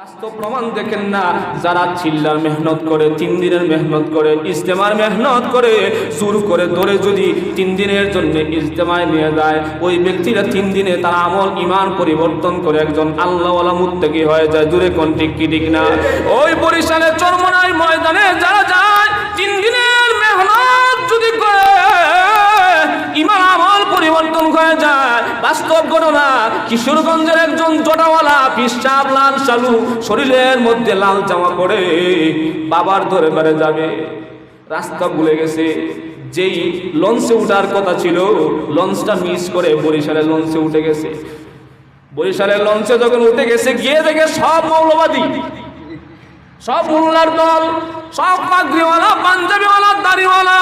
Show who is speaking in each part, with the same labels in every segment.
Speaker 1: বাস্তব প্রমাণ দেখেন না। যারা চিল্লার মেহনত করে, তিন দিনের মেহনত করে, ইজতেমার মেহনত করে, জোর করে ধরে যদি তিন দিনের জন্য ইজতেমায় নিয়ে যায়, ওই ব্যক্তিরা তিন দিনে তার আমল ইমান পরিবর্তন করে একজন আল্লাহওয়ালা মুত্তাকি হয়ে যায়। দূরে কোন ঠিক কি ঠিক না? ওই বরিশালের চরমনাই ময়দানে যারা যায়, তিন দিনের পরিবর্তন হয়ে যায়। বাস্তব ঘটনা, কিশোরগঞ্জের একজন জটাওয়ালা পিসাব লাল সালু শরীরের মধ্যে লাল জামা পরে বাবার ধরে বেড়ে যাবে। রাস্তা ভুলে গেছে। যেই লঞ্চে উঠার কথা ছিল, লঞ্চটা মিস করে বরিশালের লঞ্চে উঠে গেছে। বরিশালের লঞ্চে যখন উঠে গেছে, গিয়ে দেখে সব মৌলবাদী, সব মোল্লার দল, সব পাগড়িওয়ালা, পাঞ্জাবিওয়ালা, দাড়িওয়ালা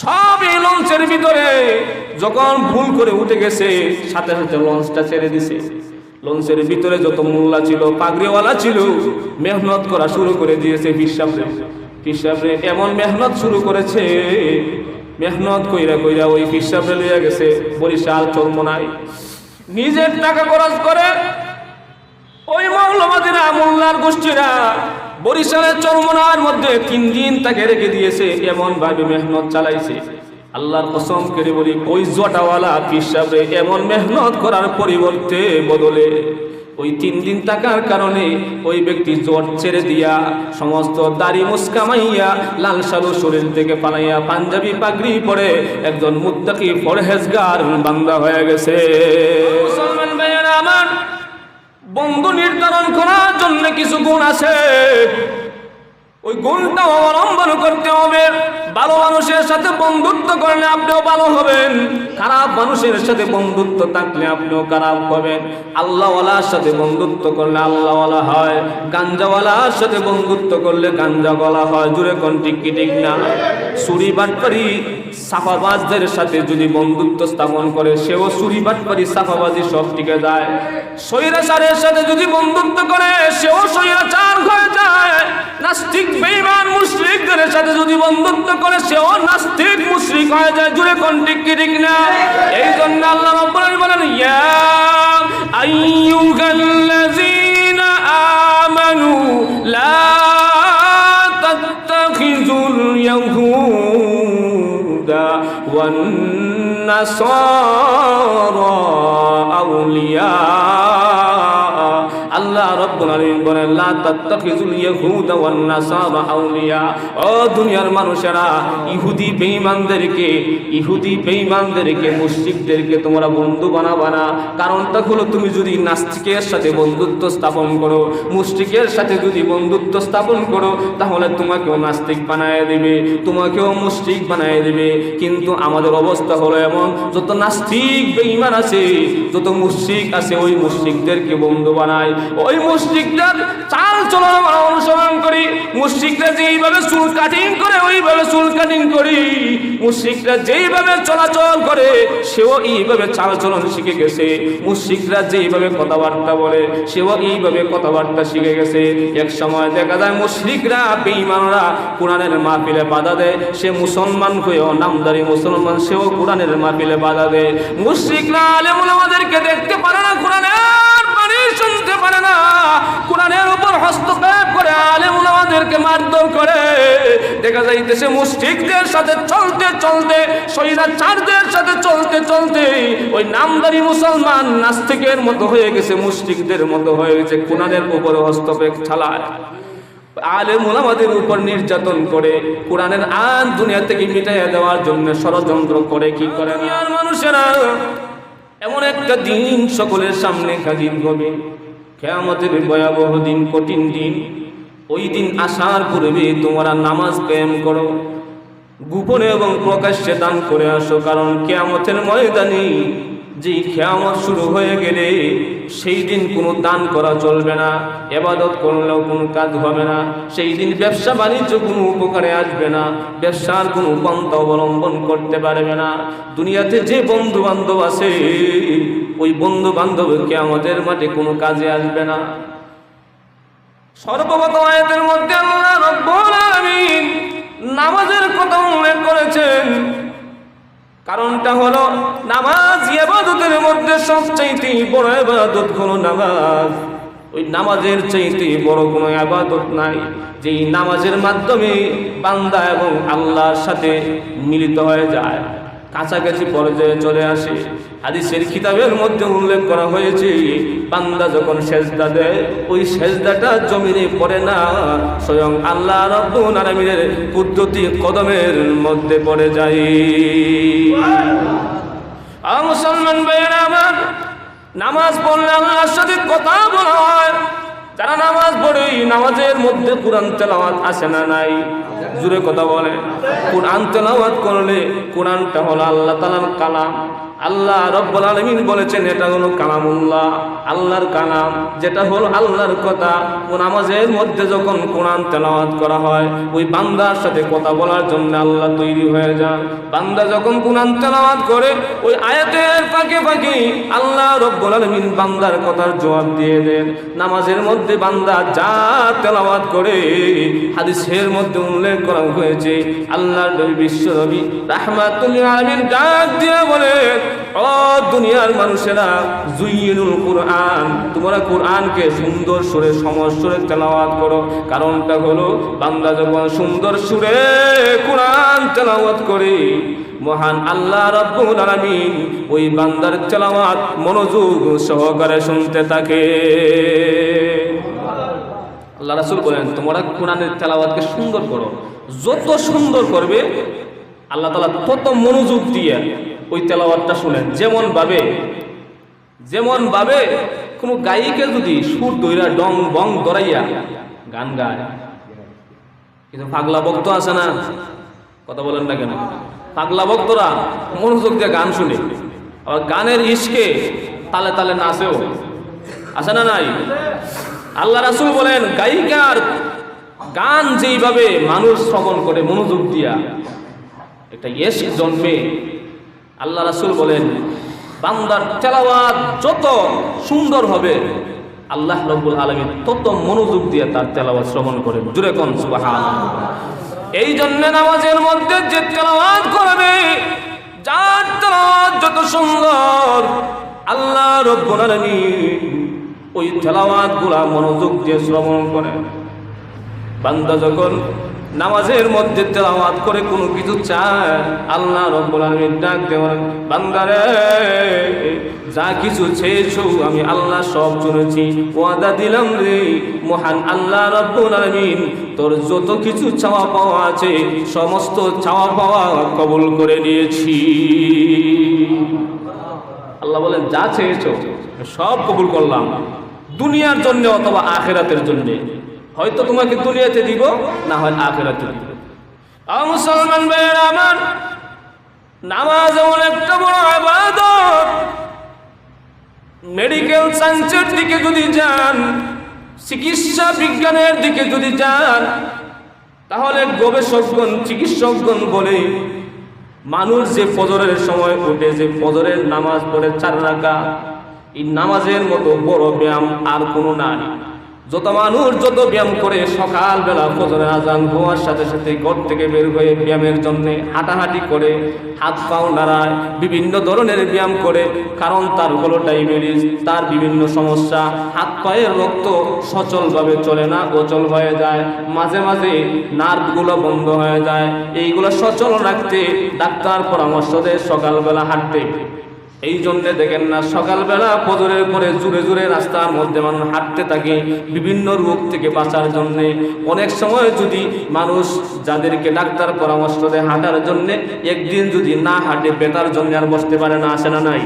Speaker 1: সব এই লঞ্চের ভিতরে। যখন ভুল করে উঠে গেছে, সাথে সাথে লঞ্চটা ছেড়ে দিছে। লঞ্চের ভিতরে যত মোল্লা ছিল, পাগড়িওয়ালা ছিল, মেহনত করা শুরু করে দিয়েছে হিসাবে হিসাবে এমন মেহনত শুরু করেছে, মেহনত কইরা কইরা ওই হিসাবে লইয়া গেছে, বরিশাল চরমনায়। নিজের টাকা খরচ করে ওই মৌলবাদীরা, মোল্লার গোষ্ঠীরা বরিশালের চরমনার মধ্যে তিন দিন তাকে রেখে দিয়েছে এমন ভাবে মেহনত চালাইছে। আল্লাহর কসম করে বলি, ওই জটাওয়ালা হিসাবে এমন মেহনত করার পরিবর্তে বদলে। ওই তিন দিন থাকার কারণে ওই ব্যক্তি জট ছেড়ে দিয়া সমস্ত দাড়ি মুসকামাইয়া লাল সালু শরীর থেকে পালাইয়া পাঞ্জাবি পাগড়ি পরে একজন মুত্তাকি ফরহেজগার বান্দা হয়ে গেছে। মুসলমান ভাইয়েরা আমার বন্ধু নির্ধারণ করার জন্য কিছু গুণ আছে। ওই গুণটা অবলম্বন করতে হবে। ভালো মানুষের সাথে বন্ধুত্ব করলে আপনিও ভালো হবেন। খারাপ মানুষের সাথে বন্ধুত্ব থাকলে আপনিও খারাপ হবেন। আল্লাহওয়ালার সাথে বন্ধুত্ব করলে আল্লাহওয়ালা হয়। গাঞ্জাওয়ালার সাথে বন্ধুত্ব করলে গাঞ্জা গলা হয়। জুড়ে কোন ঠিক কি না? সুরি বাটপারি সাফাবাজদের সাথে যদি বন্ধুত্ব স্থাপন করে, সেও সুরি বাটপারি সাফাবাজি সব টিকে যায়। সৈরাচারের সাথে যদি বন্ধুত্ব করে, সেও সৈরাচার হয়ে যায়। নাস্তিক, বেঈমান, মুশরিকদের সাথে যদি বন্ধুত্ব করে, সেও নাস্তিক, মুশরিক হয়ে যায়। জুড়ে কোন ঠিক কি ঠিক না? এই জন্য আল্লাহ রাব্বুল বলেন, ইয়া আইয়ুহাল্লাযীনা আমানু লা নাসারা তাত্তাখিজুল ইয়াহুদা ওয়ান নাসারা আউলিয়া। ও দুনিয়ার মানুষেরা, ইহুদি বেঈমানদেরকে ইহুদি বেঈমানদেরকে, মুশরিকদেরকে তোমরা বন্ধু বানাবা না। কারণটা হলো তুমি যদি নাস্তিকের সাথে বন্ধুত্ব স্থাপন করো, মুশরিকের সাথে যদি বন্ধুত্ব স্থাপন করো, তাহলে তোমাকেও নাস্তিক বানায় দিবে, তোমাকেও মুশরিক বানায় দিবে। কিন্তু আমাদের অবস্থা হলো এমন, যত নাস্তিক বেঈমান আছে, যত মুশরিক আছে, ওই মুশরিকদেরকে বন্ধু বানায়। ওই মুশরিকদের চাল চলন অনুসরণ করি। মুশরিকরা যেইভাবে চুল কাটিং করে, ওইভাবে চুল কাটিং করি। মুশরিকরা যেইভাবে চলাচল করে, সেও এইভাবে চাল চলন শিখে গেছে। মুশরিকরা যেইভাবে কথাবার্তা বলে, সেও এইভাবে কথাবার্তা শিখে গেছে। এক সময় দেখা যায় মুশরিকরা, বেঈমানরা কোরআনের মাহফিলে বাধা দেয়। সে মুসলমান হয়েও, নামদারি মুসলমান, সেও কোরআনের মাহফিলে বাধা দেয়। মুশরিকরা আলেমুল আমাদেরকে দেখতে পারে না কোরআনের। শুনতে পারে না। কোরআনের উপর হস্তক্ষেপ করে আলেমুল আমাদেরকে মারধর করে। দেখা যাইতেছে মুশরিকদের সাথে চলতে চলতে, স্বৈরাচারদের সাথে চলতে চলতে ওই নামদারি মুসলমান নাস্তিকের মতো হয়ে গেছে, মুশরিকদের মতো হয়ে গেছে, কোরআনের উপর হস্তক্ষেপ চালায়। আলেম ওলামাদের উপর নির্যাতন করে, কোরআনের আন দুনিয়া থেকে মিটাইয়া দেওয়ার জন্য ষড়যন্ত্র করে, কি করে মানুষেরা এমন একটা দিন সকলের সামনে হাজির হবে। কেয়ামতের ভয়াবহ দিন, কঠিন দিন। ওই দিন আসার পূর্বে তোমরা নামাজ ব্যায়াম করো। গোপনে এবং প্রকাশ্যে দান করে আসো, কারণ কেয়ামতের ময়দানে যেই খেয়ামত শুরু হয়ে গেলে সেই দিন কোনো দান করা চলবে না, এবাদত করলেও কোনো কাজ হবে না, সেই দিন ব্যবসা বাণিজ্য কোনো উপকারে আসবে না, ব্যবসার কোনো পন্থা অবলম্বন করতে পারবে না। দুনিয়াতে যে বন্ধু বান্ধব আছে, ওই বন্ধু বান্ধবকে আমাদের মাঠে কোনো কাজে আসবে না। সর্বপ্রথম আয়াতের মধ্যে নামাজের কথা উল্লেখ করেছেন কারণটা হলো, নামাজ ইবাদতের মধ্যে সবচাইতে বড় ইবাদত হলো নামাজ। ওই নামাজের চাইতে বড় কোনো আবাদত নাই, যেই নামাজের মাধ্যমে বান্দা এবং আল্লাহর সাথে মিলিত হয়ে যায়। কাছাকাছি পর্যায়ে চলে আসে। হাদিসের কিতাবের মধ্যে উল্লেখ করা হয়েছে, বান্দা যখন সেজদা দেয়, ওই সেজদাটা জমিনে পড়ে না, স্বয়ং আল্লাহ রব্বুল আলামিনের কদমের মধ্যে পড়ে যায়। মুসলমান ভাইয়েরা আমার, নামাজ পড়লে আল্লাহর সাথে কথা বলা হয়। যারা নামাজ পড়ে, নামাজের মধ্যে কোরআন তেলাওয়াত আসে না নাই? জুড়ে কথা বলে। কোরআন তেলাওয়াত করলে কোরআনটা হলো আল্লাহ তালার কালাম। আল্লাহ রব্বুল আলমিন বলেছেন, এটা হলো কালামুল্লাহ, আল্লাহর কালাম। যেটা হলো আল্লাহর কথা। ও নামাজের মধ্যে যখন কোরআন তেলাওয়াত করা হয়, ওই বান্দার সাথে কথা বলার জন্য আল্লাহ তৈরি হয়ে যান। বান্দা যখন কোরআন তেলাওয়াত করে, ওই আয়াতের ফাঁকে ফাঁকে আল্লাহ রব্বুল আলমিন বান্দার কথার জবাব দিয়ে দেন। নামাজের মধ্যে বান্দা যা তেলাওয়াত করে, হাদিসের মধ্যে উল্লেখ করা হয়েছে, আল্লাহর বিশ্ব নবী রাহমাতুল আলামিন ডাক দিয়ে বলে দুনিয়ার মানুষেরা জুইনুল কোরআন, তোমরা কোরআনকে সুন্দর সুরে, সমর সুরে তেলাওয়াত করো। কারণটা হলো, বান্দা যখন সুন্দর সুরে কোরআন তেলাওয়াত করে, মহান আল্লাহ রব্বুল আলামিন ওই বান্দার তেলাওয়াত মনোযোগ সহকারে শুনতে থাকে। আল্লাহ রাসূল বলেন, তোমরা কোরআনের তেলাওয়াতকে সুন্দর করো। যত সুন্দর করবে, আল্লাহ তাআলা তত মনোযোগ দিয়ে ওই তেলাওয়াতটা শুনেন। যেমন ভাবে যেমন ভাবে কোনো গায়িকে যদি সুর দইরা ডং বং দরাইয়া গান গায়। কিন্তু পাগলা ভক্ত আছে না? কথা বলেন না কেন? পাগলা ভক্তরা মনোযোগ দিয়ে গান শুনে। আবার গানের ইস্কে তালে তালে নাচেও। আছে না নাই? আল্লাহ রাসুল বলেন, গায়িকার গান যেইভাবে মানুষ শ্রবণ করে মনোযোগ দিয়া, একটা ইয়েস জন্মে আল্লাহ রাসুল বলেন, বান্দার তেলাওয়াত যত সুন্দর হবে, আল্লাহ রব্বুল আলমী তত মনোযোগ দিয়ে তার তেলাওয়াত শ্রবণ করে জুড়ে কন সুবাহান এই জন্য নামাজের মধ্যে যে তেলাওয়াত করবে, যার তেলাওয়াত যত সুন্দর, আল্লাহ রব্বুল আলমী ওই তেলাওয়াতগুলা মনোযোগ দিয়ে শ্রবণ করে বান্দা যখন নামাজের মধ্যে তেলাওয়াত করে কোনো কিছু চায়, আল্লাহ রব্বুল আলামিন ডাক দেওয়ান বান্দারে, যা কিছু চেয়েছো আমি আল্লাহ সব শুনেছি, ওয়াদা দিলাম রে, মহান আল্লাহ রব্বুল আলামিন, তোর যত কিছু চাওয়া পাওয়া আছে, সমস্ত চাওয়া পাওয়া কবুল করে নিয়েছি। আল্লাহ বলেন, যা চেয়েছো, সব কবুল করলাম, দুনিয়ার জন্য অথবা আখেরাতের জন্য। হয়তো তোমাকে দুনিয়াতে দিব, না হয় আখেরাতে দিব। মুসলমান ভাইয়ের আমার, নামাজ এমন একটা বড় আবাদত। মেডিকেল সায়েন্সের দিকে যদি যান, চিকিৎসা বিজ্ঞানের দিকে যদি যান, তাহলে গবেষকগণ, চিকিৎসকগণ বলে, মানুষ যে ফজরের সময় উঠে, যে ফজরের নামাজ পড়ে চার রাখা এই নামাজের মতো বড় ব্যায়াম আর কোনো নাই। যত মানুষ যত ব্যায়াম করে সকালবেলা ফজরের আজান হওয়ার সাথে সাথে ঘর থেকে বের হয়ে ব্যায়ামের জন্য হাঁটাহাঁটি করে, হাত পাও নাড়ায়, বিভিন্ন ধরনের ব্যায়াম করে, কারণ তার হলো ডায়াবেটিস, তার বিভিন্ন সমস্যা, হাত পায়ের রক্ত সচলভাবে চলে না, অচল হয়ে যায়, মাঝে মাঝে নার্ভগুলো বন্ধ হয়ে যায়। এইগুলো সচল রাখতে ডাক্তার পরামর্শ দেয় সকালবেলা হাঁটতে। এই জন্যে দেখেন না, সকালবেলা পদরের পরে জুড়ে জুড়ে রাস্তার মধ্যে মানুষ হাঁটতে থাকে বিভিন্ন রোগ থেকে বাঁচার জন্যে। অনেক সময় যদি মানুষ যাদেরকে ডাক্তার পরামর্শ দেয় হাঁটার জন্যে, একদিন যদি না হাঁটে বেতার জন্য আর বসতে পারে না, আসে না নাই।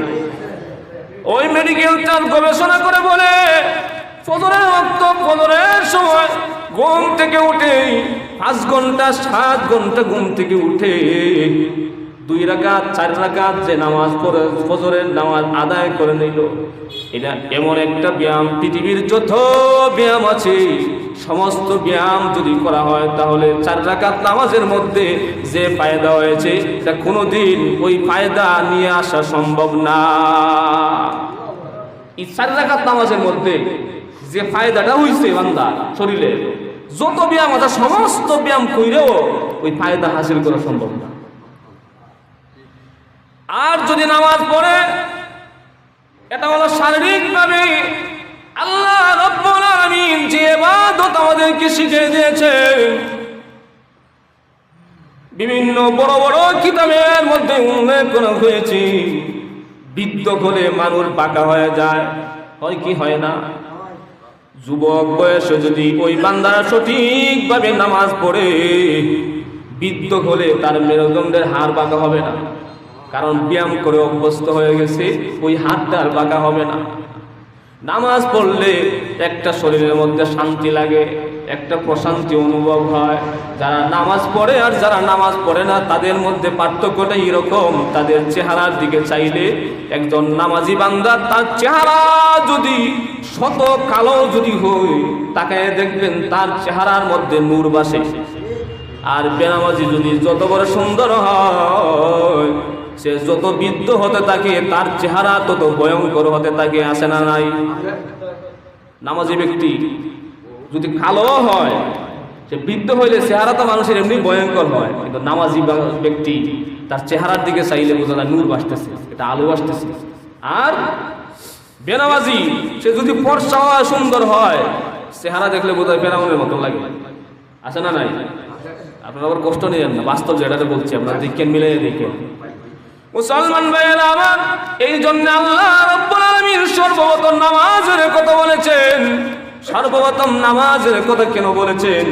Speaker 1: ওই মেডিকেল চাল গবেষণা করে বলে, ফজরের রক্ত পদরের সময় ঘুম থেকে উঠে পাঁচ ঘণ্টা, সাত ঘণ্টা ঘুম থেকে উঠে দুই রাকাত, চার রাকাত যে নামাজ পড়ে, ফজরের নামাজ আদায় করে নিল। এটা এমন একটা ব্যায়াম, পৃথিবীর যত ব্যায়াম আছে, সমস্ত ব্যায়াম যদি করা হয়, তাহলে চার রাকাত নামাজের মধ্যে যে ফায়দা হয়েছে তা কোনোদিন ওই ফায়দা নিয়ে আসা সম্ভব না। এই চার রাকাত নামাজের মধ্যে যে ফায়দাটা হইছে বান্দা, শরীরে, যত ব্যায়াম আছে, সমস্ত ব্যায়াম কইরেও ওই ফায়দা হাসিল করা সম্ভব না। আর যদি নামাজ পড়ে, এটা হলো শারীরিক শারীরিকভাবে আল্লাহ রব্বুল আলামিন যে ইবাদত আমাদেরকে শিখিয়ে দিয়েছে বিভিন্ন বড় বড় কিতাবের মধ্যে উল্লেখ করা হয়েছে, বৃদ্ধ হলে মানুষ বাঁকা হয়ে যায়, হয় কি হয় না? যুবক বয়সে যদি ওই বান্দারা সঠিকভাবে নামাজ পড়ে, বৃদ্ধ হলে তার মেরুদণ্ডের হাড় বাঁকা হবে না। কারণ ব্যায়াম করে অভ্যস্ত হয়ে গেছে, ওই হাতটা আর বাঁকা হবে না। নামাজ পড়লে একটা শরীরের মধ্যে শান্তি লাগে, একটা প্রশান্তি অনুভব হয়। যারা নামাজ পড়ে আর যারা নামাজ পড়ে না, তাদের মধ্যে পার্থক্যটা এরকম, তাদের চেহারার দিকে চাইলে একজন নামাজি বান্দা তার চেহারা যদি শত কালো যদি হয় তাকে দেখবেন তার চেহারার মধ্যে নূর বাসে। আর বেনামাজি যদি যত বড় সুন্দর হয় সে যত বৃদ্ধ হতে থাকে, তার চেহারা তত ভয়ঙ্কর হতে থাকে, আসে না নাই? নামাজি ব্যক্তি যদি কালো হয়, সে বৃদ্ধ হইলে চেহারা তো মানুষের এমনি ভয়ঙ্কর হয়, কিন্তু নামাজি ব্যক্তি তার চেহারার দিকে চাইলে বোঝা যায় নূর বাসতেছে, এটা আলো আসতেছে আর বেনামাজি, সে যদি ফর্সা হয় সুন্দর হয়, চেহারা দেখলে বোধ হয় বেনামের মতো লাগে। আছে না নাই? আপনারা আবার কষ্ট নিলেন না, বাস্তব যেটাতে বলছি, আপনারা দেখেন মিলে দেখেন। মুসলমান ভাইয়েরা আমার, এই জন্য আল্লাহ রাব্বুল আলামিন সর্বপ্রথম নামাজের কথা বলেছেন। সর্বপ্রথম নামাজের কথা কেন বলেছেন?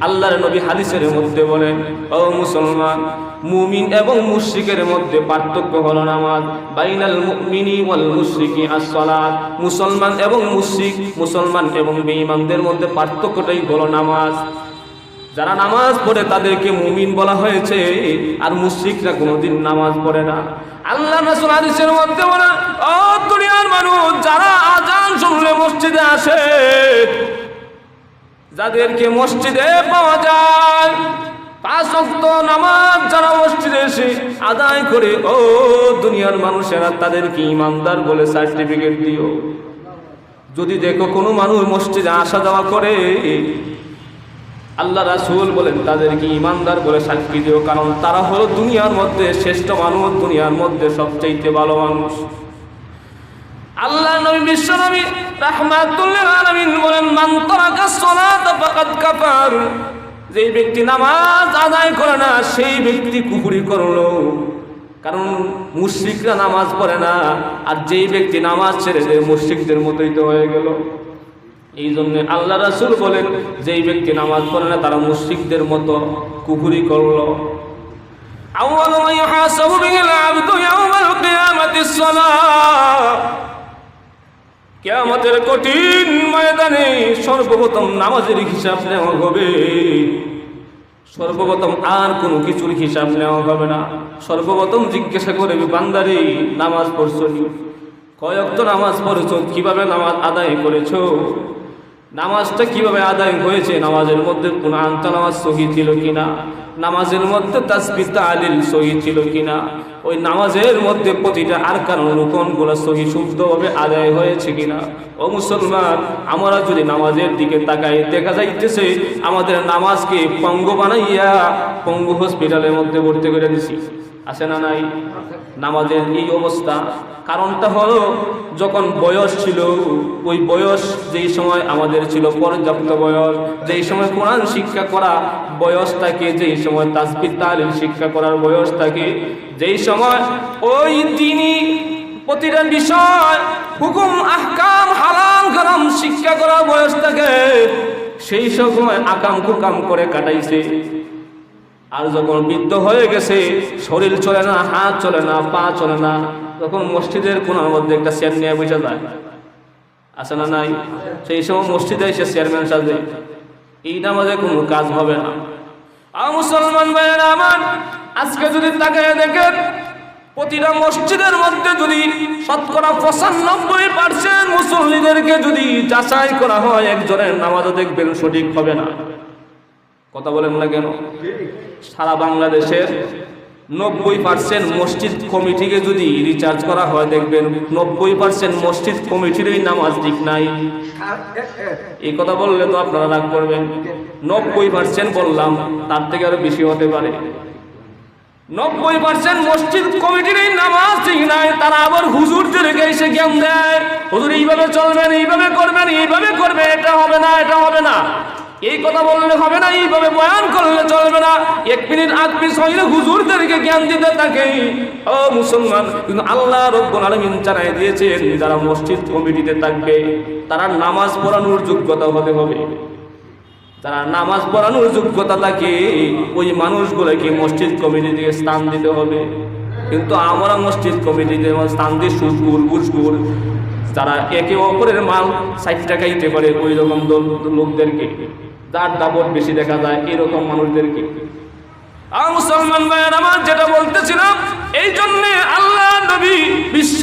Speaker 1: আল্লাহর নবী হাদিসের মধ্যে বলেন, ও মুসলমান, মুমিন এবং মুশরিকের মধ্যে পার্থক্য হলো নামাজ। বাইনাল মুমিনি ওয়াল মুশরিকি আস-সালাত। মুসলমান এবং মুশরিক, মুসলমান এবং বেঈমানদের মধ্যে পার্থক্যটাই হলো নামাজ। যারা নামাজ পড়ে তাদেরকে মুমিন বলা হয়েছে, আর মুশরিকরা কোনোদিন নামাজ পড়ে না। আল্লাহ রাসূল হাদিসের মধ্যে বলে, ও দুনিয়ার মানুষ, যারা আজান শুনলে মসজিদে আসে, যাদেরকে মসজিদে পাওয়া যায়, পাঁচ ওয়াক্ত নামাজ যারা মসজিদে এসে আদায় করে, ও দুনিয়ার মানুষেরা তাদেরকে ইমানদার বলে সার্টিফিকেট দিও। যদি দেখো কোনো মানুষ মসজিদে আসা যাওয়া করে আল্লাহ রাসূল বলেন, তাদেরকে ইমানদার বলে সাক্ষী দিও, কারণ তারা হলো দুনিয়ার মধ্যে শ্রেষ্ঠ মানুষ, দুনিয়ার মধ্যে সবচাইতে ভালো মানুষ। আল্লাহ নবী বিশ্ব নবী রাহমাতুল্লিল আলামিন বলেন, মান তারাকা সালাত ফাকাদ কাফার। যেই ব্যক্তি নামাজ আদায় করে না, সেই ব্যক্তি কুফরি করল। কারণ মুশরিকরা নামাজ পড়ে না, আর যেই ব্যক্তি নামাজ ছেড়ে দেয়, মুশরিকদের মতোই তো হয়ে গেল। এই জন্য আল্লাহ রাসূল বলেন, যেই ব্যক্তি নামাজ পড়ে না, তারা মুশরিকদের মতো কুকুরি করল। কিয়ামতের কঠিন ময়দানে সর্বপ্রথম নামাজের হিসাব নেওয়া হবে। সর্বপ্রথম আর কোনো কিছুর হিসাব নেওয়া হবে না। সর্বপ্রথম জিজ্ঞাসা করবে, বান্দারে, নামাজ পড়ছো তো নামাজ পড়েছ? কীভাবে নামাজ আদায় করেছ? নামাজটা কীভাবে আদায় হয়েছে? নামাজের মধ্যে কোন আন্ত নামাজ সহি ছিল কিনা? নামাজের মধ্যে তাসবি তালিল সহি ছিল কিনা? ওই নামাজের মধ্যে প্রতিটা আর কারণ রোকনগুলো সহি শুদ্ধভাবে আদায় হয়েছে কিনা? ও মুসলমান, আমরা যদি নামাজের দিকে তাকাই, দেখা যাইতেছে আমাদের নামাজকে পঙ্গু বানাইয়া পঙ্গু হসপিটালের মধ্যে ভর্তি করে দিছি। আছে না নাই? নামাজের এই অবস্থা। কারণটা হলো, যখন বয়স ছিল, ওই বয়স যেই সময় আমাদের ছিল পর্যাপ্ত বয়স, যেই সময় কোরআন শিক্ষা করা বয়স থাকে, যেই সময় তাসবির তালিম শিক্ষা করার বয়স থাকে, যেই সময় ওই দিনই প্রতিটা বিষয়, হুকুম, আহকাম, হালাল গরম শিক্ষা করার বয়স থাকে, সেই সময় আকাম কুকাম করে কাটাইছে। আর যখন বৃদ্ধ হয়ে গেছে, শরীর চলে না, হাত চলে না, পা চলে না, তখন মসজিদের কোনার মধ্যে একটা চেয়ার নিয়ে বসে যায়। আছে না নাই? সেই সময় মসজিদে এসে চেয়ারম্যান সাজে এই নামাজে কোনো কাজ হবে না। আর মুসলমান ভাইয়েরা আমার, আজকে যদি তাকে দেখেন, প্রতিটা মসজিদের মধ্যে যদি শতকরা পঁচানব্বই পার্সেন্ট মুসল্লিদেরকে যদি যাচাই করা হয়, একজনের নামাজও দেখবেন সঠিক হবে না। কথা বলেন না কেন? সারা বাংলাদেশের নব্বই পার্সেন্ট মসজিদ কমিটিকে যদি রিচার্জ করা হয়, দেখবেন নব্বই পার্সেন্ট মসজিদ কমিটিরই নামাজ ঠিক নাই। এই কথা বললে তো আপনারা রাগ করবেন। নব্বই পার্সেন্ট বললাম, তার থেকে আরও বেশি হতে পারে। নব্বই পার্সেন্ট মসজিদ কমিটির এই নামাজ ঠিক নাই, তারা আবার হুজুরদেরকে এসে জ্ঞান দেয়। হুজুর, এইভাবে চলবেন, এইভাবে করবেন, এইভাবে করবে, এটা হবে না, এটা হবে না। এই কথা বললে হবে না, এইভাবে বয়ান করলে চলবে না। এক মিনিট আগ পিস হইলে হুজুরদেরকে জ্ঞান দিতে থাকে। ও মুসলমান, কিন্তু আল্লাহ রব্বুল আলামিন জানাই দিয়েছেন, যারা মসজিদ কমিটিতে থাকবে, তারা নামাজ পড়ানোর যোগ্যতা হতে হবে। তারা নামাজ পড়ানোর যোগ্যতা থাকে, ওই মানুষগুলোকে মসজিদ কমিটি থেকে স্থান দিতে হবে। কিন্তু আমরা মসজিদ কমিটিতে স্থান দিই সুজগুর বুজগুর যারা একে অপরের মাল ষাট টাকাইতে পারে, ওই রকম লোকদেরকে। যার দাবট বেশি দেখা যায় এরকম মানুষদেরকে আর মুসলমান ভাইয়ের আমার যেটা বলতেছিলাম, এই জন্যে আল্লাহ নবী, বিশ্ব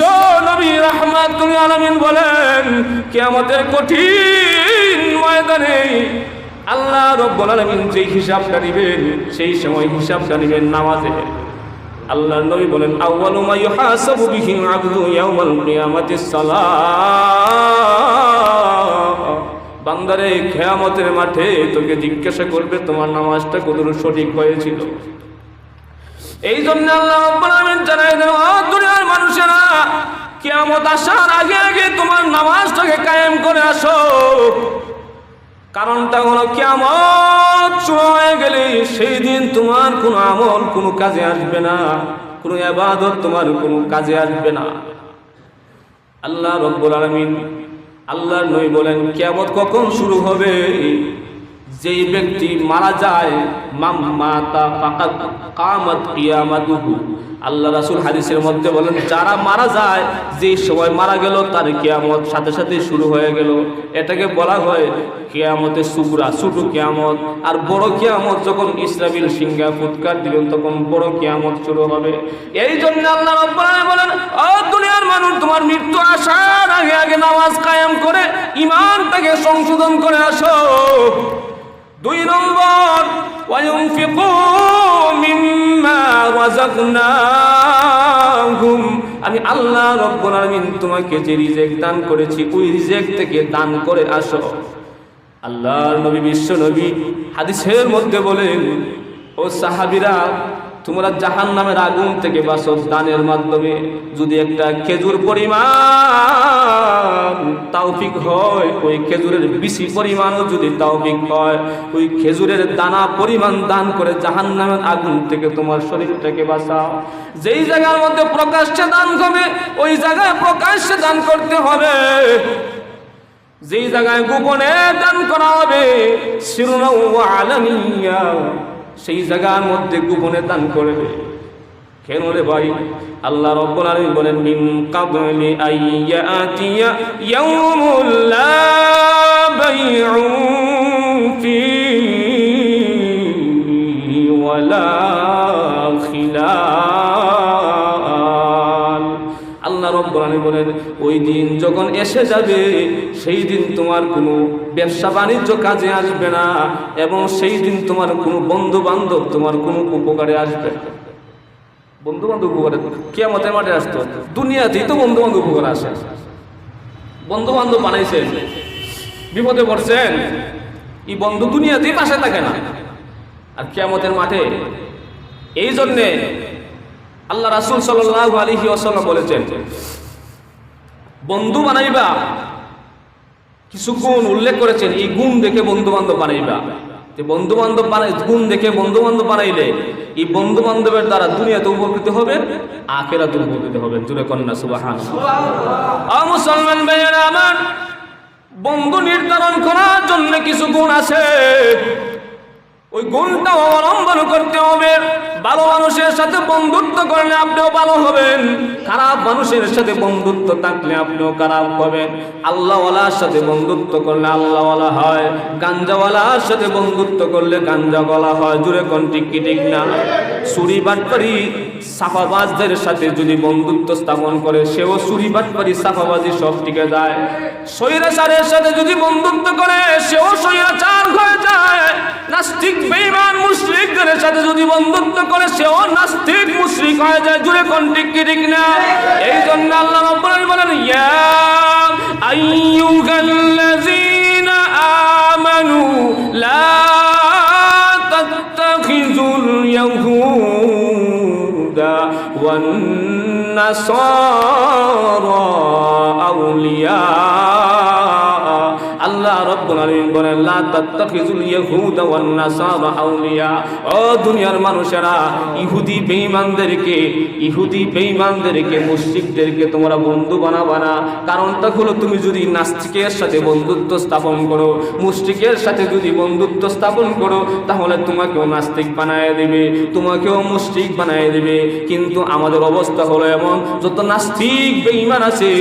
Speaker 1: নবী রহমাতুল আলমিন বলেন, কেয়ামতের কঠিন ময়দানে আল্লাহ রব্বুল আলামিন যেই হিসাবটা নিবেন, সেই সময় হিসাবটা নিবেন নামাজে। আল্লাহ নবী বলেন, আউয়ালু মা ইউহাসাবু বিহি আবদু ইয়াউমাল সালাহ। বান্দারে খেয়ামতের মাঠে তোকে জিজ্ঞাসা করবে তোমার নামাজটা কতটুকু সঠিক হয়েছিল। এই জন্য আল্লাহ জানাই দুনিয়ার মানুষেরা, কিয়ামত আসার আগে আগে তোমার নামাজটাকে কায়েম করে আসো। কারণটা হলো কিয়ামত শুরু হয়ে গেলে সেই দিন তোমার কোনো আমল, কোনো কাজে আসবে না, কোনো ইবাদত তোমার কোনো কাজে আসবে না। আল্লাহ রব্বুল আলামিন আল্লাহর নই বলেন কেমন কখন শুরু হবে? যেই ব্যক্তি মারা যায় মাম মাতা কামাত কিয়ামাতুহু। আল্লাহ রাসুল হাদিসের মধ্যে বলেন, যারা মারা যায়, যে সময় মারা গেল, তার কেয়ামত সাথে সাথে শুরু হয়ে গেল। এটাকে বলা হয় কিয়ামতে সুগরা ছোট কেয়ামত। আর বড় কেয়ামত যখন ইসরাফিল সিংহা ফুৎকার দিবেন তখন বড় কেয়ামত শুরু হবে। এই জন্য আল্লাহ বলেন, ও দুনিয়ার মানুষ, তোমার মৃত্যু আসার আগে আগে নামাজ কায়েম করে ইমানটাকে সংশোধন করে আসো। রাজাকনাহুম আমি আল্লাহ রব্বুল আলামিন তোমাকে যে রিজেক দান করেছি, ওই রিজেক থেকে দান করে আসো। আল্লাহর নবী বিশ্ব নবী হাদিসের মধ্যে বলেন, ও সাহাবিরা তোমরা জাহান নামের আগুন থেকে বাঁচো। দানের মাধ্যমে যদি একটা খেজুর পরিমাণ তাওফিক হয়, ওই খেজুরের বেশি পরিমাণও যদি তাওফিক হয়, ওই খেজুরের দানা পরিমাণ দান করে জাহান নামের আগুন থেকে তোমার শরীরটাকে বাঁচাও। যেই জায়গার মধ্যে প্রকাশ্যে দান হবে, ওই জায়গায় প্রকাশ্যে দান করতে হবে। যেই জায়গায় গোপনে দান করা হবে শিরুনা ও আলামিয়া। সেই জায়গার মধ্যে গোপনে দান করবে কেন রে ভাই? আল্লাহ রব্বুল আলামিন বলেন, মিন কাবলি আইয়াতিয়া ইয়াউমুল লা বাইউন। দিন যখন এসে যাবে, সেই দিন তোমার কোনো ব্যবসা বাণিজ্য কাজে আসবে না এবং সেই দিন তোমার কোনো বন্ধু বান্ধব তোমার কোনো উপকারে আসবে না। বন্ধু বান্ধব উপকারে কেয়ামতের মাঠে আসতো দুনিয়াতেই তো বন্ধু বান্ধব উপকার আসে। বন্ধু বান্ধব বানাইছেন, বিপদে পড়ছেন, এই বন্ধু দুনিয়াতেই পাশে থাকে না। আর কেয়ামতের মাঠে এই জন্যে আল্লাহ রাসুল সাল্লাহ আলহি আসাল্লাম বলেছেন বন্ধু বানাইবা। কিছু গুণ উল্লেখ করেছেন এই গুণ দেখে বন্ধু বান্ধব বানাইবা। বন্ধু বান্ধব বানাই গুণ দেখে বন্ধু বান্ধব বানাইলে এই বন্ধু বান্ধবের দ্বারা দুনিয়াতে উপকৃত হবে আখেরাতে উপকৃত হবে। জুড়ে কন্যা সুবাহান মুসলমান ভাইয়েরা আমার বন্ধু নির্ধারণ করার জন্য কিছু গুণ আছে। ওই গুণটা অবলম্বন করতে হবে। ভালো মানুষের সাথে বন্ধুত্ব করলে আপনিও ভালো হবেন। খারাপ মানুষের সাথে বন্ধুত্ব থাকলে আপনিও খারাপ হবেন। আল্লাহওয়ালার সাথে বন্ধুত্ব করলে আল্লাহওয়ালা হয়। গাঞ্জাওয়ালার সাথে বন্ধুত্ব করলে গাঞ্জাওয়ালা হয়। জুড়ে কোন ঠিক কি ঠিক না? চুরি বাটপারি সাফাবাজদের সাথে যদি বন্ধুত্ব স্থাপন করে, সেও চুরি বাটপারি সাফাবাজি সব টিকে যায়। সৈরাচারের সাথে যদি বন্ধুত্ব করে, সেও সৈরাচার হয়ে যায়। নাস্তিক, বেঈমান, মুশরিকদের সাথে যদি বন্ধুত্ব করে সেও নাস্তিক, মুশরিক হয়ে যায়, জুড়ে কোন ঠিক ঠিক না? এই জন্য আল্লাহ বলেন, ইয়া আইয়ুহাল্লাযীনা তাত্তাখিজুল ইয়াহুদা ওয়ান নাসারা আউলিয়া। ও দুনিয়ার মানুষেরা, ইহুদি বেঈমানদেরকে ইহুদি বেঈমানদেরকে, মুশরিকদেরকে তোমরা বন্ধু বানাবা না। কারণটা হলো তুমি যদি নাস্তিকের সাথে বন্ধুত্ব স্থাপন করো, মুশরিকের সাথে যদি বন্ধুত্ব স্থাপন করো, তাহলে তোমাকেও নাস্তিক বানায় দেবে, তোমাকেও মুশরিক বানায় দেবে। কিন্তু আমাদের অবস্থা হলো এমন, যত নাস্তিক বেঈমান আছে,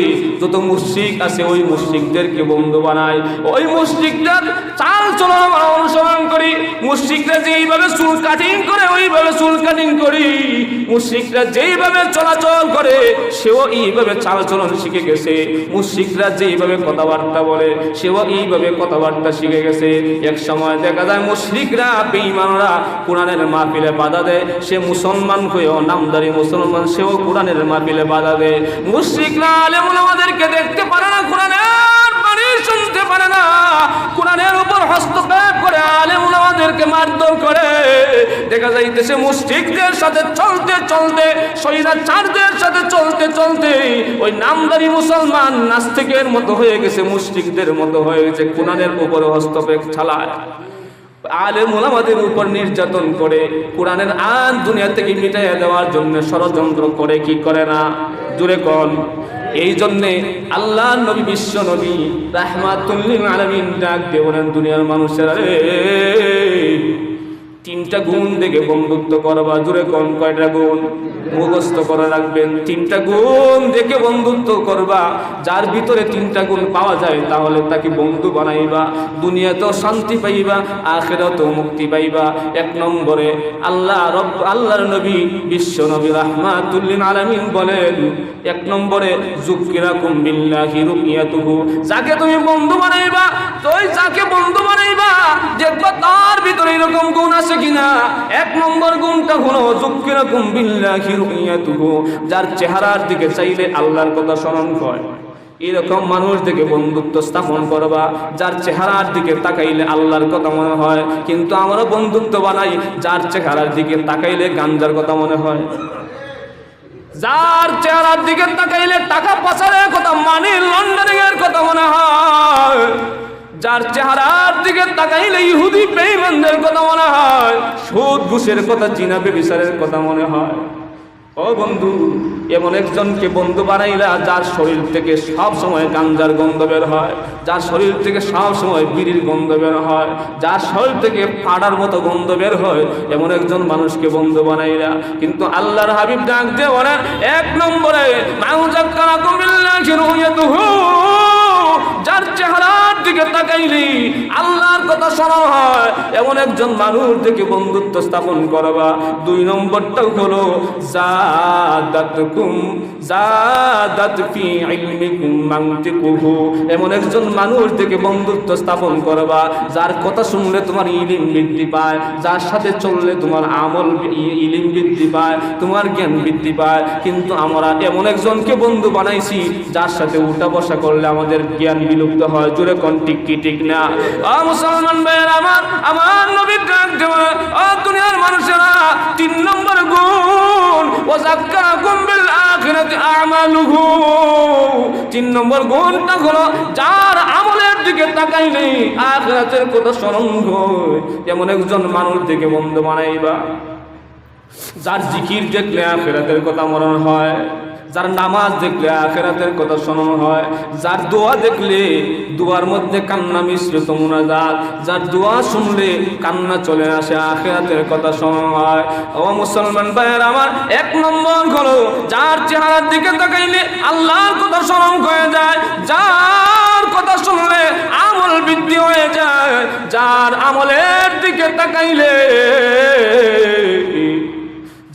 Speaker 1: যত মুশরিক আছে, ওই মুশরিকদেরকে বন্ধু বানায়। ওই মুশরিকদের অনুসরণ করি। মুশরিকরা যেইভাবে চুল কাটিং করে, ওইভাবে চুল কাটিং করি। মুশরিকরা যেইভাবে চলাচল করে, সেও এইভাবে চাল চলন শিখে গেছে। মুশরিকরা যেইভাবে কথাবার্তা বলে, সেও এইভাবে কথাবার্তা শিখে গেছে। এক সময় দেখা যায় মুশরিকরা, বেঈমানরা কোরআনের মাহফিলে বাধা দেয়। সে মুসলমান হয়েও, নামদারি মুসলমান, সেও কোরআনের মাহফিলে বাধা দেয়। মুশরিকরা আলেমুল আমাদেরকে দেখতে পারে না কোরআনের। শুনতে পারে না। কোরআনের উপর হস্তক্ষেপ করে আমাদেরকে মারধর করে। দেখা সাথে চলতে চলতে সাথে চলতে চলতে ওই নামদারি মুসলমান নাস্তিকের মতো হয়ে গেছে, মুশরিকদের মতো হয়ে গেছে, কোরআনের উপর হস্তক্ষেপ ছাড়ায় আলেম ওলামাদের উপর নির্যাতন করে, কোরআনের আন দুনিয়া থেকে মিটাইয়া দেওয়ার জন্য ষড়যন্ত্র করে, কি করে না? জুড়ে কন। এই জন্যে আল্লাহ নবী বিশ্ব নবী রাহমাতুল্লিল আলমিন ডাক দিয়ে বলেন দুনিয়ার মানুষেরা রে তিনটা গুণ দেখে বন্ধুত্ব করবা। জুড়ে কন কয়টা গুণ? মুখস্থ করে রাখবেন। তিনটা গুণ দেখে বন্ধুত্ব করবা। যার ভিতরে তিনটা গুণ পাওয়া যায়, তাহলে তাকে বন্ধু বানাইবা। দুনিয়াতেও শান্তি পাইবা, আখেরাতেও মুক্তি পাইবা। এক নম্বরে আল্লাহ রব, আল্লাহর নবী বিশ্ব নবী রাহমাতুল্লিন আলামিন বলেন, এক নম্বরে জুকিরা কুম্বিল্লাহি রুকিয়াতুহু যাকে তুমি বন্ধু বানাইবা, তুই যাকে বন্ধু বানাইবা, দেখবা তার ভিতরে এরকম গুণ আছে কিনা? এক নম্বর গুণটা হলো জুকিরা কুম্বিল্লাহি রুকিয়াতুহু যার চেহারার দিকে চাইলে আল্লাহর কথা স্মরণ হয় এরকম মানুষ দেখে বন্ধুত্ব স্থাপন করবা, যার চেহারার দিকে তাকাইলে আল্লাহর কথা মনে হয়। কিন্তু আমরা বন্ধুত্ব বানাই, যার চেহারার দিকে তাকাইলে গাঞ্জার কথা মনে হয়। যার চেহারার দিকে তাকাইলে টাকা পাচারের কথা মানে লন্ডনিং এর কথা মনে হয়। যার চেহারার দিকে তাকাইলে ইহুদি বেঈমানদের কথা মনে হয়, সুদ, ঘুষের কথা, জিনা বেবিচারের কথা মনে হয়। ও বন্ধু, এমন একজনকে বন্ধু বানাইলা যার শরীর থেকে সব সময় গাঞ্জার গন্ধ বের হয়, যার শরীর থেকে সব সময় বিড়ির গন্ধ বের হয়, যার শরীর থেকে ফাড়ার মতো গন্ধ বের হয়, এমন একজন মানুষকে বন্ধু বানাইলা। কিন্তু আল্লাহর হাবিব ডাক দিয়ে বলেন, এক নম্বরে রুয়াতুহু যার চেহারার দিকে তাকাইলি, আল্লাহর কথা শোনা হয়। এমন একজন মানুষ থেকে বন্ধুত্ব স্থাপন করবা। দুই নম্বরটা হলো ফি ইলমিকুম মানতিকুহু। এমন একজন মানুষ থেকে বন্ধুত্ব স্থাপন করবা, যার কথা শুনলে তোমার ইলিম বৃদ্ধি পায়, যার সাথে চললে তোমার আমল ইলিম বৃদ্ধি পায়, তোমার জ্ঞান বৃদ্ধি পায়। কিন্তু আমরা এমন একজনকে বন্ধু বানাইছি, যার সাথে উঠা বসা করলে আমাদের জ্ঞান বিলুপ্ত হয়, জোরে কোন টিক কি ঠিক না? ও মুসলমান ভাইয়ের আমার আমার নবীর ডাক দেওয়া ও দুনিয়ার মানুষেরা তিন নম্বর গুণ ও যাক্কাকুম বিল আখিরাতি আমালুহু। তিন নম্বর গুণটা হলো, যার আমলের দিকে তাকাই তাকাইলে আখিরাতের কথা স্মরণ হয়। এমন একজন মানুষ থেকে বন্ধু বানাইবা যার জিকির দেখলে আখেরাতের কথা মরণ হয়। যার নামাজ দেখলে আখেরাতের কথা স্মরণ হয়, যার দোয়া দেখলে দোয়ার মধ্যে কান্না মিশ্রিত মোনাজাত, যার দোয়া শুনলে কান্না চলে আসে, আখেরাতের কথা স্মরণ হয়। ও মুসলমান ভাইয়ের আমার, এক নম্বর হলো, যার চেহারার দিকে তাকাইলে আল্লাহর কথা স্মরণ হয়ে যায়, যার কথা শুনলে আমল বৃদ্ধি হয়ে যায়, যার আমলের দিকে তাকাইলে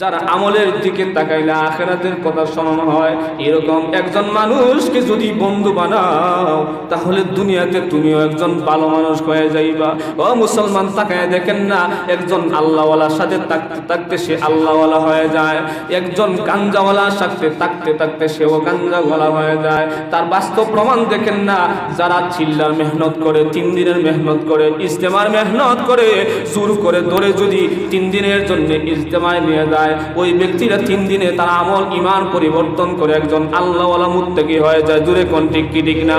Speaker 1: যারা আমলের দিকে তাকাইলে আখেরাতের কথা স্মরণ হয়, এরকম একজন মানুষকে যদি বন্ধু বানাও, তাহলে দুনিয়াতে তুমিও একজন ভালো মানুষ হয়ে যাইবা। ও মুসলমান, তাকায় দেখেন না, একজন আল্লাহওয়ালার সাথে থাকতে থাকতে সে আল্লাহওয়ালা হয়ে যায়, একজন গাঞ্জাওয়ালার সাথে থাকতে থাকতে সেও গাঞ্জাওয়ালা হয়ে যায়। তার বাস্তব প্রমাণ দেখেন না, যারা চিল্লার মেহনত করে, তিন দিনের মেহনত করে, ইজতেমার মেহনত করে জোর করে, ধরে যদি তিন দিনের জন্য ইজতেমায় নিয়ে যায় ওই ব্যক্তিরা তিন দিনে তার আমল ইমান পরিবর্তন করে একজন আল্লাহওয়ালা মুত্তাকি হয়ে যায়। দূরে কোন ঠিক কি ঠিক না?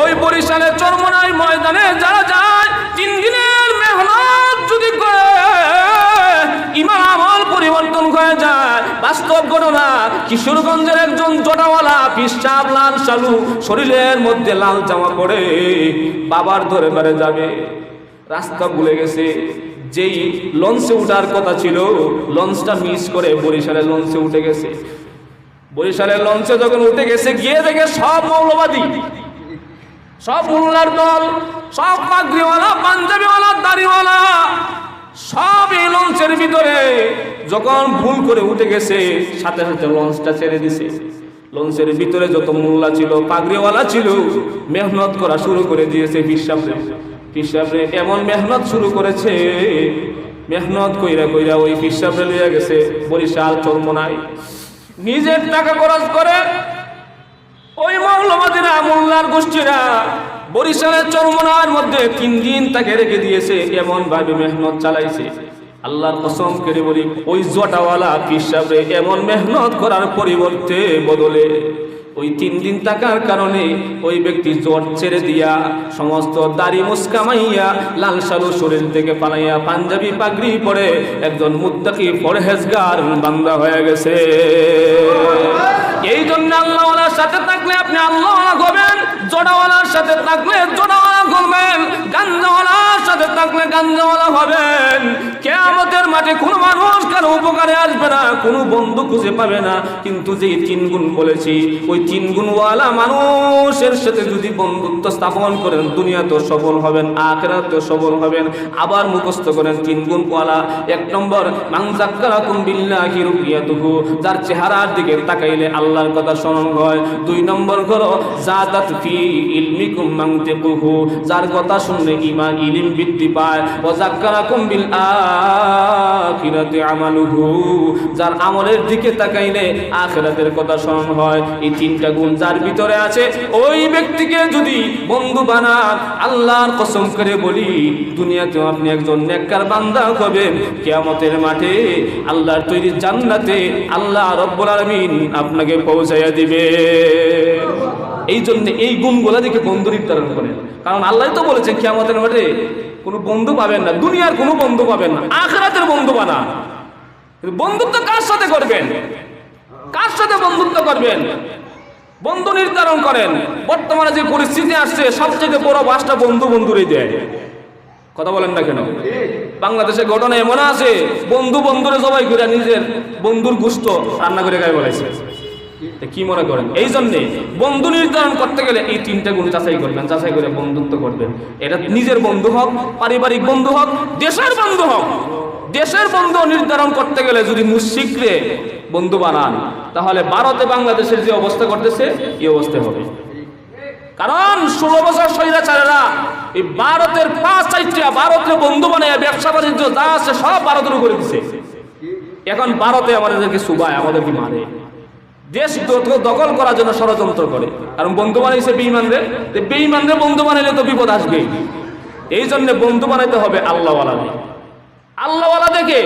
Speaker 1: ওই বরিশালের চরমনাই ময়দানে যারা যায়, তিন দিনের মেহনত যদি করে ইমান আমল পরিবর্তন হয়ে যায়। বাস্তব ঘটনা, কিশোরগঞ্জের একজন জটাওয়ালা পিসাব লাল শালু শরীরের মধ্যে লাল জামা পরে বাবার ধরে ধরে যাবে। রাস্তা ভুলে গেছে। যেই লঞ্চে উঠার কথা ছিল, লঞ্চটা মিস করে বরিশালের লঞ্চে উঠে গেছে। বরিশালের লঞ্চে যখন উঠে গেছে, গিয়ে দেখে সব মৌলবাদী, সব মোল্লার দল, সব পাগড়িওয়ালা, পাঞ্জাবিওয়ালা, দাড়িওয়ালা, সব এই লঞ্চের ভিতরে যখন ভুল করে উঠে গেছে, সাথে সাথে লঞ্চটা ছেড়ে দিছে। লঞ্চের ভিতরে যত মোল্লা ছিল, পাগড়িওয়ালা ছিল, মেহনত করা শুরু করে দিয়েছে পিসাবরে পিসাবরে এমন মেহনত শুরু করেছে? মেহনত কইরা কইরা ওই পিসাবরে লিয়ে গেছে, বরিশাল চরমনায় নিজের টাকা খরচ করে ওই মৌলবাদীরা, মোল্লার গোষ্ঠীরা বরিশালের চরমনার মধ্যে তিন দিন তাকে রেখে দিয়েছে এমন ভাবে মেহনত চালাইছে। আল্লাহর কসম করে বলি, ওই জটাওয়ালা পিসাবে এমন মেহনত করার পরিবর্তে বদলে ওই তিন দিন থাকার কারণে ওই ব্যক্তি জট ছেড়ে দিয়া সমস্ত দাড়ি মুসকামাইয়া লাল সালু শরীর থেকে পালাইয়া পাঞ্জাবি পাগড়ি পরে একজন মুত্তাকি পরহেজগার বান্দা হয়ে গেছে। এই জন্য আল্লাহওয়ালার সাথে থাকলে আপনি আল্লাহওয়ালা হবেন জোড়াওয়ালার সাথে থাকলে জোড়াওয়ালা হবেন গাঞ্জাওয়ালার সাথে থাকলে গাঞ্জাওয়ালা হবেন। কেয়ামতের মাঠে কোনো মানুষ কারও উপকারে আসবে না, কোনো বন্ধু খুঁজে পাবে না। কিন্তু যে তিন গুণ বলেছি, ওই তিন গুণওয়ালা মানুষের সাথে যদি বন্ধুত্ব স্থাপন করেন দুনিয়া তো সফল হবেন আখেরাত তো সফল হবেন। আবার মুখস্থ করেন তিন গুণওয়ালা এক নম্বর যার চেহারার দিকে তাকাইলে আল্লাহর কথা স্মরণ হয়। দুই নম্বর হলো যার কথা শুনলে ঈমান ইলিম বৃদ্ধি পায়। ওয়া যাক্কারাকুম বিল আখিরাতি আমালুহু, যার আমলের দিকে তাকাইলে আখেরাতের কথা স্মরণ হয়। এই তিনটা গুণ যার ভিতরে আছে, ওই ব্যক্তিকে যদি বন্ধু বানান আল্লাহর কসম করে বলি, দুনিয়াতেও আপনি একজন নেককার বান্দা হবেন কিয়ামতের মাঠে আল্লাহর তৈরি জান্নাতে আল্লাহ রব্বুল আলামিন আপনাকে পৌঁছাইয়া দিবে। এই জন্য এই গুণগুলা দেখে বন্ধু নির্ধারণ করেন। কারণ আল্লাহ তো বলেছেন, কিয়ামতের মাঠে কোনো বন্ধু পাবেন না, দুনিয়ার কোনো বন্ধু পাবেন না, আখরাতের বন্ধু বানা বন্ধুত্ব কার সাথে করবেন? কার সাথে বন্ধুত্ব করবেন? বন্ধু নির্ধারণ করেন। বর্তমানে যে পরিস্থিতি আসছে, সবচেয়ে বড় বাসটা বন্ধু বন্ধুরই দেয়। কথা বলেন না কেন? বাংলাদেশের ঘটনা এমন আছে, বন্ধু বন্ধুরে সবাই করে নিজের বন্ধুর গুস্ত রান্না করে গায়ে বলেছে। কি মনে করেন? এই জন্যে বন্ধু নির্ধারণ করতে গেলে এই তিনটা গুণ যাচাই করবেন, যাচাই করে বন্ধুত্ব করবেন। এটা নিজের বন্ধু হোক, পারিবারিক বন্ধু হোক, দেশের বন্ধু হোক। দেশের বন্ধু নির্ধারণ করতে গেলে যদি মুশিকরে বন্ধু বানান, তাহলে ভারতে বাংলাদেশের যে অবস্থা করতেছে এই অবস্থা হবে। কারণ ষোলো বছর স্বৈরাচারেরা এই ভারতের পাঁচ ভারতের বন্ধু বানিয়ে ব্যবসা বাণিজ্য যা আছে সব ভারতের উপরে দিছে। এখন ভারতে আমাদেরকে সুবায়, আমাদেরকে মারে দেশ দখল করার জন্য ষড়যন্ত্র করে। কারণ বন্ধু বানাইছে বেইমানরে তো বেইমানরে বন্ধু বানাইলে তো বিপদ আসবে এই জন্য বন্ধু বানাইতে হবে আল্লাহওয়ালা আল্লাহওয়ালা দেখে,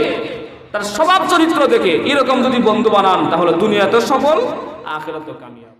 Speaker 1: তার স্বভাব চরিত্র দেখে, এরকম যদি বন্ধু বানান, তাহলে দুনিয়াতে সফল আখেরাতে কামিয়াব।